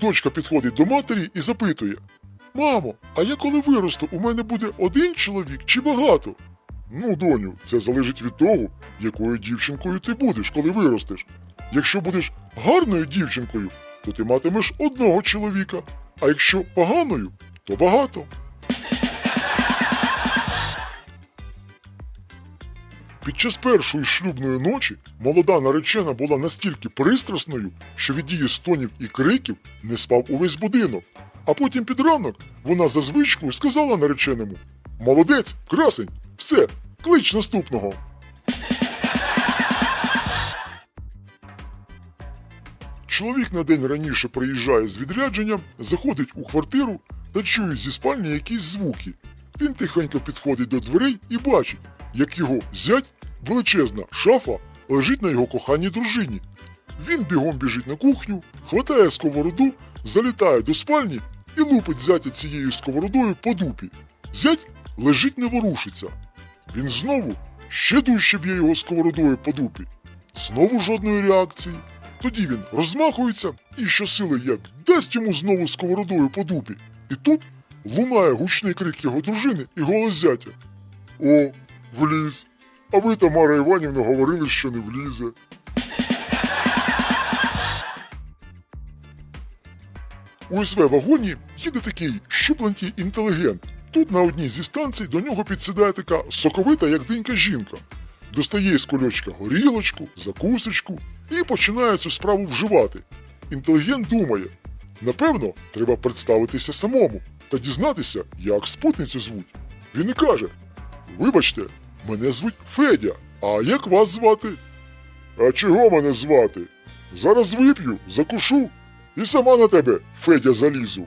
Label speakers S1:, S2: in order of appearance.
S1: Дочка підходить до матері і запитує: Мамо, а я коли виросту, у мене буде один чоловік чи багато? Ну, доню, це залежить від того, якою дівчинкою ти будеш, коли виростеш. Якщо будеш гарною дівчинкою, то ти матимеш одного чоловіка, а якщо поганою, то багато. Під час першої шлюбної ночі молода наречена була настільки пристрасною, що від її стонів і криків не спав увесь будинок. А потім під ранок вона за звичкою сказала нареченому: Молодець, красень, все, клич наступного. Чоловік на день раніше приїжджає з відрядження, заходить у квартиру та чує зі спальні якісь звуки. Він тихенько підходить до дверей і бачить, як його зять, величезна шафа, лежить на його коханій дружині. Він бігом біжить на кухню, хватає сковороду, залітає до спальні і лупить зятя цією сковородою по дупі. Зять лежить не ворушиться. Він знову ще дужче б'є його сковородою по дупі. Знову жодної реакції. Тоді він розмахується і щосили як дасть йому знову сковородою по дупі. І тут лунає гучний крик його дружини і голос зятя. О, вліз. А ви, Тамара Іванівна, говорили, що не влізе. У СВ вагоні їде такий щупленький інтелігент. Тут на одній зі станцій до нього підсідає така соковита, як динька жінка. Достає з кульочка горілочку, закусочку і починає цю справу вживати. Інтелігент думає: напевно, треба представитися самому та дізнатися, як спутницю звуть. Він і каже: Вибачте, мене звуть Федя, а як вас звати? А чого мене звати? Зараз вип'ю, закушу і сама на тебе, Федя, залізу.